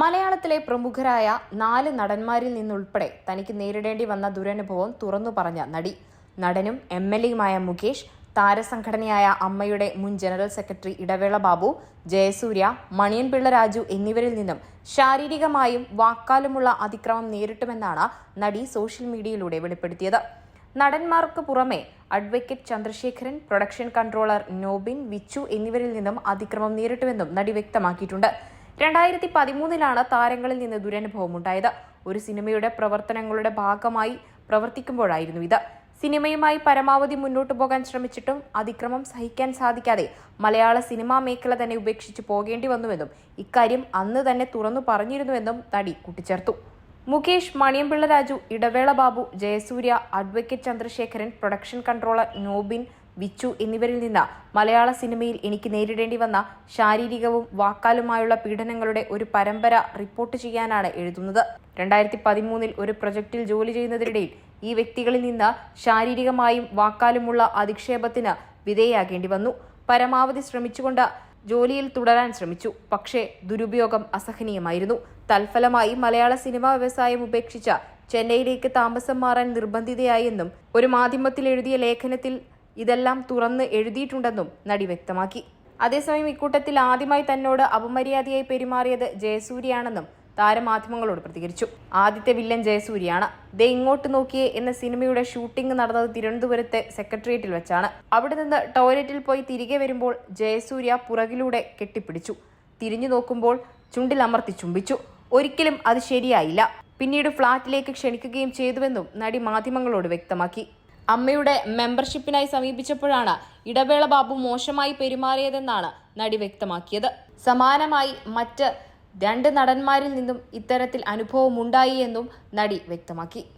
മലയാളത്തിലെ പ്രമുഖരായ നാല് നടന്മാരിൽ നിന്നുൾപ്പെടെ തനിക്ക് നേരിടേണ്ടി വന്ന ദുരനുഭവം തുറന്നു പറഞ്ഞ നടി. നടനും എം എൽ എയുമായ മുകേഷ് താരസംഘടനയായ അമ്മയുടെ മുൻ ജനറൽ സെക്രട്ടറി ഇടവേള ബാബു ജയസൂര്യ മണിയൻപിള്ള രാജു എന്നിവരിൽ നിന്നും ശാരീരികമായും വാക്കാലുമുള്ള അതിക്രമം നേരിട്ടുമെന്നാണ് നടി സോഷ്യൽ മീഡിയയിലൂടെ വെളിപ്പെടുത്തിയത്. നടന്മാർക്ക് പുറമെ advocate Chandrasekharan production controller Nobin Vichu എന്നിവരിൽ നിന്നും അതിക്രമം നേരിട്ടുവെന്നും നടി വ്യക്തമാക്കിയിട്ടുണ്ട്. രണ്ടായിരത്തി പതിമൂന്നിലാണ് താരങ്ങളിൽ നിന്ന് ദുരനുഭവം ഉണ്ടായത് ഒരു സിനിമയുടെ പ്രവർത്തനങ്ങളുടെ ഭാഗമായി പ്രവർത്തിക്കുമ്പോഴായിരുന്നു ഇത്. സിനിമയുമായി പരമാവധി മുന്നോട്ടു പോകാൻ ശ്രമിച്ചിട്ടും അതിക്രമം സഹിക്കാൻ സാധിക്കാതെ മലയാള സിനിമാ മേഖല തന്നെ ഉപേക്ഷിച്ച് പോകേണ്ടി വന്നുവെന്നും ഇക്കാര്യം അന്ന് തന്നെ തുറന്നു പറഞ്ഞിരുന്നുവെന്നും നടി കൂട്ടിച്ചേർത്തു. Mukesh Maniyanpilla Raju Idavela Babu Jayasurya advocate Chandrasekharan production controller Nobin Vichu എന്നിവരിൽ നിന്ന് മലയാള സിനിമയിൽ എനിക്ക് നേരിടേണ്ടി വന്ന ശാരീരികവും വാക്കാലുമായുള്ള പീഡനങ്ങളുടെ ഒരു പരമ്പര റിപ്പോർട്ട് ചെയ്യാനാണ് എഴുതുന്നത്. രണ്ടായിരത്തി പതിമൂന്നിൽ ഒരു പ്രൊജക്ടിൽ ജോലി ചെയ്യുന്നതിനിടയിൽ ഈ വ്യക്തികളിൽ നിന്ന് ശാരീരികമായും വാക്കാലുമുള്ള അധിക്ഷേപത്തിന് വിധേയാകേണ്ടി വന്നു. പരമാവധി ശ്രമിച്ചുകൊണ്ട് ജോലിയിൽ തുടരാൻ ശ്രമിച്ചു. പക്ഷേ ദുരുപയോഗം അസഹനീയമായിരുന്നു. തൽഫലമായി മലയാള സിനിമാ വ്യവസായം ഉപേക്ഷിച്ച ചെന്നൈയിലേക്ക് താമസം മാറാൻ നിർബന്ധിതയായെന്നും ഒരു മാധ്യമത്തിൽ എഴുതിയ ലേഖനത്തിൽ ഇതെല്ലാം തുറന്ന് എഴുതിയിട്ടുണ്ടെന്നും നടി വ്യക്തമാക്കി. അതേസമയം ഇക്കൂട്ടത്തിൽ ആദ്യമായി തന്നോട് അപമര്യാദയായി പെരുമാറിയത് ജയസൂര്യയാണെന്നും താരമാധ്യമങ്ങളോട് പ്രതികരിച്ചു. ആദ്യത്തെ വില്ലൻ ജയസൂര്യയാണ്. ദേ ഇങ്ങോട്ട് നോക്കിയേ എന്ന സിനിമയുടെ ഷൂട്ടിംഗ് നടന്നത് തിരുവനന്തപുരത്തെ സെക്രട്ടേറിയറ്റിൽ വെച്ചാണ്. അവിടെ നിന്ന് ടോയ്ലറ്റിൽ പോയി തിരികെ വരുമ്പോൾ ജയസൂര്യ പുറകിലൂടെ കെട്ടിപ്പിടിച്ചു. തിരിഞ്ഞു നോക്കുമ്പോൾ ചുണ്ടിൽ അമർത്തി ചുംബിച്ചു. ഒരിക്കലും അത് ശരിയായില്ല. പിന്നീട് ഫ്ളാറ്റിലേക്ക് ക്ഷണിക്കുകയും ചെയ്തുവെന്നും നടി മാധ്യമങ്ങളോട് വ്യക്തമാക്കി. അമ്മയുടെ മെമ്പർഷിപ്പിനായി സമീപിച്ചപ്പോഴാണ് ഇടവേള ബാബു മോശമായി പെരുമാറിയതെന്നാണ് നടി വ്യക്തമാക്കിയത്. സമാനമായി മറ്റ് രണ്ട് നടന്മാരിൽ നിന്നും ഇത്തരത്തിൽ അനുഭവമുണ്ടായി എന്നും നടി വ്യക്തമാക്കി.